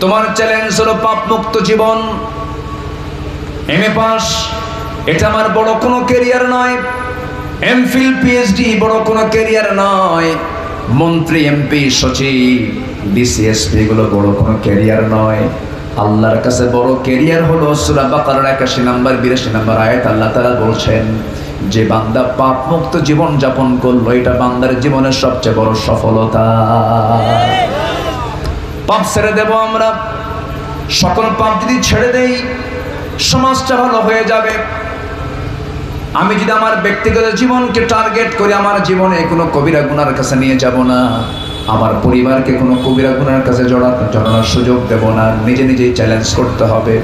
তোমার চ্যালেঞ্জ হলো পাপ মুক্ত জীবন। এম এ পাস, এটা আমার বড় কোনো কেরিয়ার নয়। এমফিল পিএইচডি বড় কোনো কেরিয়ার নয়। মন্ত্রী এমপি সচিব বিসিএসপি গুলো বড় কোনো কেরিয়ার নয়। আল্লাহর কাছে বড় কেরিয়ার হলো সূরা বাকারার 81 নাম্বার 82 নাম্বার আয়াত আল্লাহ তাআলা বলছেন যে বান্দা পাপ মুক্ত জীবন যাপন করল, এটা বান্দার জীবনের সবচেয়ে বড় সফলতা। পাপ ছেড়ে দেব আমরা। সকল পাপ যদি ছেড়ে দেই সমাজটা ভালো হয়ে যাবে। আমি যদি আমার ব্যক্তিগত জীবনকে টার্গেট করি, আমার জীবনে কোনো কবিরা গুনার কাছে নিয়ে যাব না। আমার পরিবারকে কোনো কবিরা গুনার কাছে জড়া জড়ানোর সুযোগ দেব না। নিজে নিজেই চ্যালেঞ্জ করতে হবে।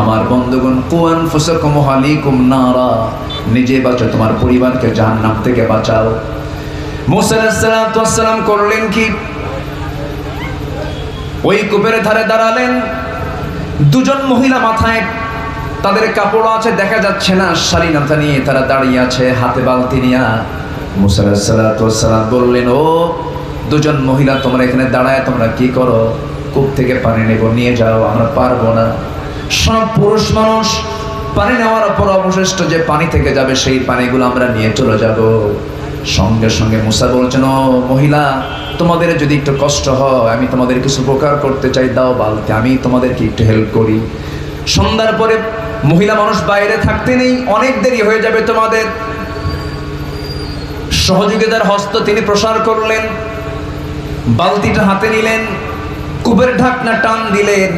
আমার বন্ধুগণ, কুয়ান ফুসকুম হালিকুম নারা। নিজে বাঁচো, তোমার পরিবারকে জাহান্নাম থেকে বাঁচাও। মুসা আলাইহিস সালাতু ওয়াস সালাম করলেন কি? ওই কূপের ধারে দাঁড়ালেন। দুজন মহিলা মাথায় তাদের কাপড় আছে, দেখা যাচ্ছে না শালীনতা নিয়ে তারা দাঁড়িয়ে আছে, হাতে বালতি নিয়ে। মুসাল্লাম বললেন, ও দুজন মহিলা, তোমরা এখানে দাঁড়ায়, তোমরা কি করো? কূপ থেকে পানি নেব, নিয়ে যাও, আমরা পারব না। সব পুরুষ মানুষ পানি নেওয়ার পর অবশিষ্ট যে পানি থেকে যাবে, সেই পানিগুলো আমরা নিয়ে চলে যাব। সঙ্গে সঙ্গে মুসা বলছেন, ও মহিলা, তোমাদের যদি একটু কষ্ট হয়, আমি তোমাদের কিছু উপকার করতে চাই, দাও বালতি, আমি তোমাদেরকে একটু হেল্প করি। সন্ধ্যার পরে মহিলা মানুষ বাইরে থাকতে নেই, অনেক দেরি হয়ে যাবে তোমাদের। সহযোগিতার হস্ত তিনি প্রসার করলেন, বালতিটা হাতে নিলেন কুবের ঢাকনা টান দিলেন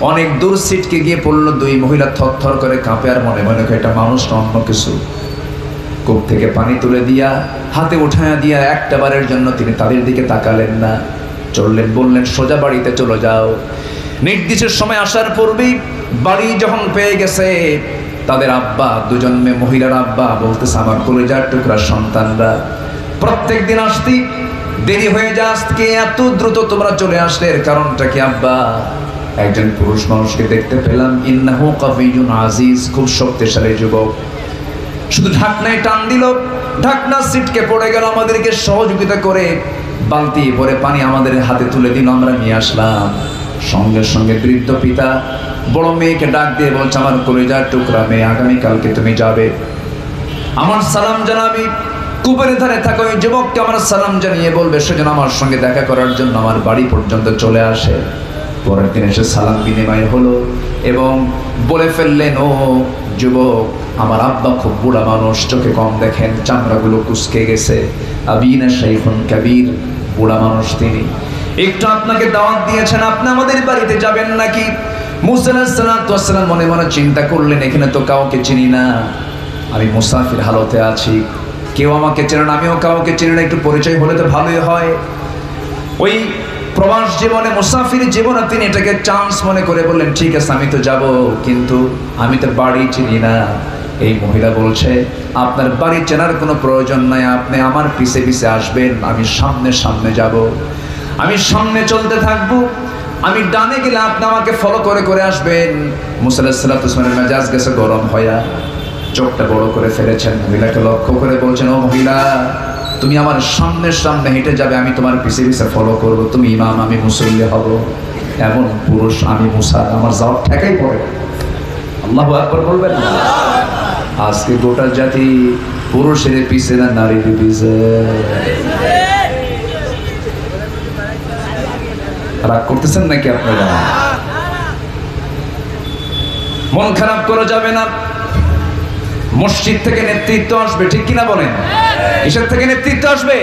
অনেক দূর সিটকে গিয়ে পড়ল দুই মহিলা থরথর করে কাঁপে আর মনে মনে এটা মানুষ অন্য কিছু? কূপ থেকে পানি তুলে দিয়া, হাতে উঠায়া দিয়া একটা বারের জন্য তিনি তাদের দিকে তাকালেন না। চললেন, বললেন, সোজা বাড়িতে চলে যাও। নির্দিষ্ট সময় আসার পূর্বেই বাড়ি যখন পেয়ে গেছে, তাদের আব্বা, দুজন মেয়ে, মহিলার আব্বা বলতেছে, আমার কলেজার টুকরা সন্তানরা, প্রত্যেক দিন আসতি, দেরি হয়ে যা আজকে এত দ্রুত তোমরা চলে আসলে? এর কারণটা কি আব্বা? একজন পুরুষ মানুষকে দেখতে পেলাম। ইন্নাহু কাফিজুন আজিজ, খুব শক্তিশালী যুবক। শুধু ঢাকনায় টান দিল, ঢাকনা সিটকে পড়ে গেল আমাদেরকে সহযোগিতা করে। বালতি ভরে পানি আমাদের হাতে তুলে দিল, আমরা নিয়ে আসলাম। সঙ্গে সঙ্গে বৃদ্ধ পিতা বড় মেয়েকে ডাক দিয়ে বলছে, আমার কলেজার টুকরা মেয়ে, আগামীকালকে তুমি যাবে। আমার সালাম জানাবি কুপের ধারে থাকা ওই যুবককে আমার সালাম জানিয়ে বলবে, সেজন্য আমার সঙ্গে দেখা করার জন্য আমার বাড়ি পর্যন্ত চলে আসে। পরের দিন এসে সালাম বিনিময় হলো এবং বলে ফেললেন, ও যুবক, আমার আব্বা খুব বুড়া মানুষ, চোখে কম দেখেন, চামড়াগুলো কুচকে গেছে। আবিনা শাইখুন কাবির, বুড়া মানুষ তিনি। একটু আপনাকে দাওয়াত দিয়েছেন, আপনি আমাদের বাড়িতে যাবেন নাকি? মুসাল্লাম মনে মনে চিন্তা করলেন, এখানে তো কাউকে চিনি না। আমি মুসাফির হালতে আছি। কেউ আমাকে চেনে না, আমিও কাউকে চিনি না, একটু পরিচয় হলে তো ভালোই হয়। ওই প্রবাস জীবনে, মুসাফির জীবনে তিনি এটাকে চান্স মনে করে বললেন, ঠিক আছে, আমি তো যাব, কিন্তু আমি তো বাড়ি চিনি না। এই মহিলা বলছে, আপনার বাড়ি চেনার কোনো প্রয়োজন নাই, আপনি আমার পিছে পিছে আসবেন, আমি সামনে সামনে যাব। আমি সামনে চলতে থাকব, আমি ডানে গেলে আপনি আমাকে ফলো করে করে আসবেন। মুসাল্লাহামের মেজাজ গেছে গরম হয়া চোখটা বড় করে ফেলেছেন। মহিলাকে লক্ষ্য করে বলছেন, ও মহিলা তুমি আমার সামনের সামনে হেঁটে যাবে, আমি তোমার পিছে পিছে ফলো করব। তুমি ইমাম, আমি মুসল্লি হব। এমন পুরুষ আমি মুসা, আমার জবাব ঠেকাই পড়ে। আল্লাহ একবার বলবেন আজকে গোটা জাতি পুরুষের পিছে না নারীর পিছে। রাগ করতেছেন নাকি আপনারা? মন খারাপ করা যাবে না। মসজিদ থেকে নেতৃত্ব আসবে ঠিক কিনা বলেন? কিসের থেকে নেতৃত্ব আসবে?